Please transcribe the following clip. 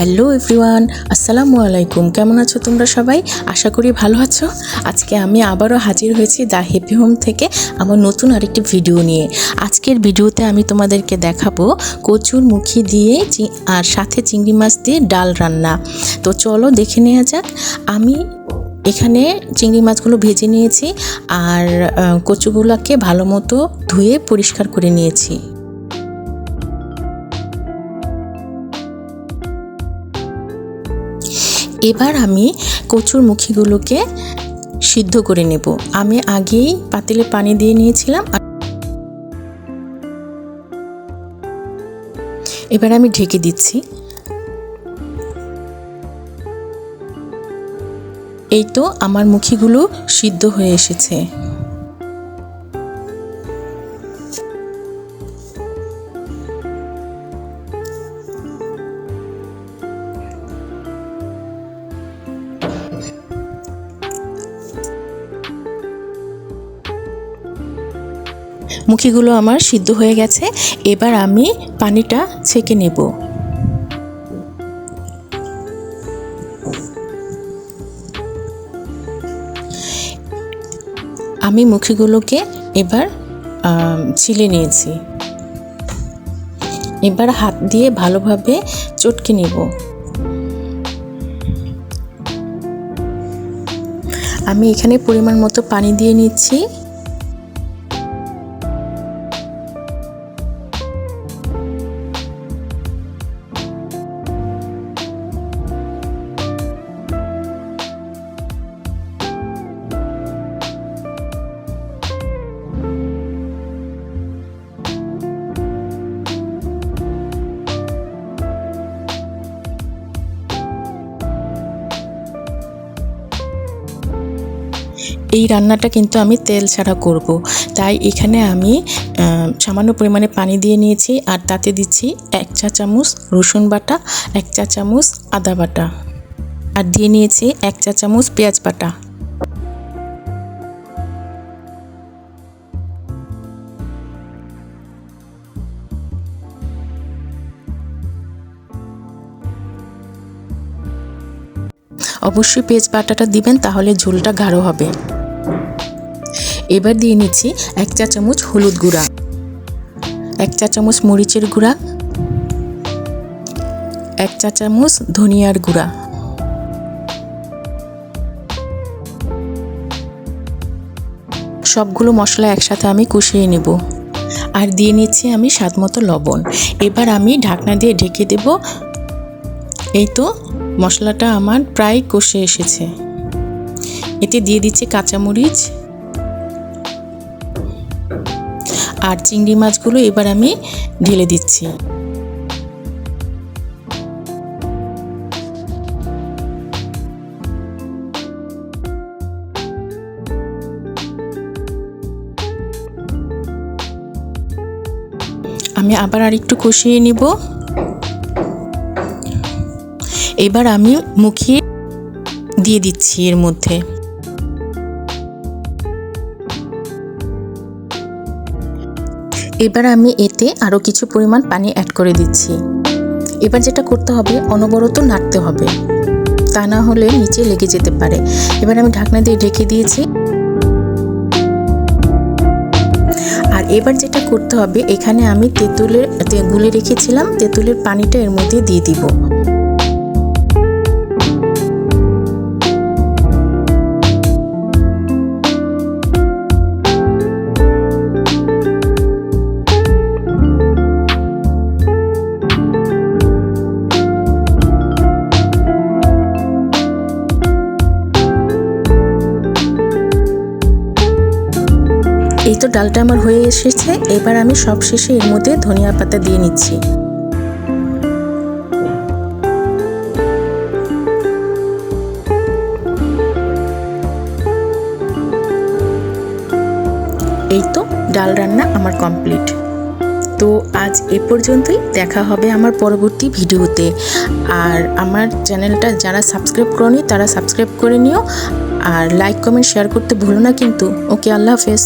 Hello everyone, আসসালামু আলাইকুম। কেমন আছো তোমরা সবাই? আশা করি ভালো আছো। আজকে আমি আবারও হাজির হয়েছি দ্য হ্যাপি হোম থেকে আমার নতুন আরেকটি ভিডিও নিয়ে। আজকের ভিডিওতে আমি তোমাদেরকে দেখাবো কচুর মুখি দিয়ে আর সাথে চিংড়ি মাছ দিয়ে ডাল রান্না। তো চলো দেখে নেওয়া যাক। আমি এখানে চিংড়ি মাছগুলো ভেজে নিয়েছি, আর কচুগুলোকে ভালো মতো ধুয়ে পরিষ্কার করে নিয়েছি। এবার আমি কচুর মুখিগুলোকে সিদ্ধ করে নেব। আমি আগেই পাতিলে পানি দিয়ে নিয়েছিলাম এবার আমি ঢেকে দিচ্ছি। এই তো আমার মুখিগুলো সিদ্ধ হয়ে এসেছে। মুখিগুলো আমার সিদ্ধ হয়ে গেছে, এবার আমি পানিটা ছেঁকে নেব। আমি মুখিগুলোকে এবার ছিলে নিয়েছি। এবার হাত দিয়ে ভালোভাবে চটকে নেব। আমি এখানে পরিমাণ মতো পানি দিয়ে নিচ্ছি। এই রান্নাটা কিন্তু আমি তেল ছাড়া করব। তাই এখানে আমি সামান্য পরিমাণে পানি দিয়ে নিয়েছি আর তাতে দিচ্ছি এক চা চামচ রসুন বাটা, এক চা চামচ আদা বাটা আর দিয়ে নিয়েছি এক চা চামচ পেঁয়াজ বাটা অবশ্যই পেঁয়াজ বাটাটা দিবেন তাহলে ঝোলটা গাঢ় হবে এবার দিয়ে নিচ্ছি এক চা চামচ হলুদ গুঁড়া, এক চা চামচ মরিচের গুঁড়া, এক চা চামচ ধনিয়ার গুঁড়া। সবগুলো মশলা একসাথে আমি কষিয়ে নেব। আর দিয়ে নিচ্ছি আমি স্বাদ মতো লবণ। এবার আমি ঢাকনা দিয়ে ঢেকে দেব। এই তো মশলাটা আমার প্রায় কষে এসেছে। এতে দিয়ে দিচ্ছি কাঁচামরিচ আর চিংড়ি মাছগুলো এবার আমি ঢেলে দিচ্ছি। আমি আবার আরেকটু কষিয়ে নিব। এবার আমি মুখিয়ে দিয়ে দিচ্ছি এর মধ্যে। এবার আমি এতে আরও কিছু পরিমাণ পানি অ্যাড করে দিচ্ছি। এবার যেটা করতে হবে, অনবরত নাড়তে হবে। তা না হলে নিচে লেগে যেতে পারে। এবার আমি ঢাকনা দিয়ে ঢেকে দিয়েছি। আর এবার যেটা করতে হবে, এখানে আমি তেঁতুলের গুলে রেখেছিলাম, তেঁতুলের পানিটা এর মধ্যে দিয়ে দিব। এই তো ডালটা আমার হয়ে এসেছে। এবার আমি সব শেষে এর মধ্যে ধনিয়া পাতা দিয়ে নিচ্ছি। এই তো ডাল রান্না আমার কমপ্লিট। তো আজ এ পর্যন্তই, দেখা হবে আমার পরবর্তী ভিডিওতে। আর আমার চ্যানেলটা যারা সাবস্ক্রাইব করনি, তারা সাবস্ক্রাইব করে নিও। আর লাইক, কমেন্ট, শেয়ার করতে ভুলো না কিন্তু। ওকে, আল্লাহ হাফেজ।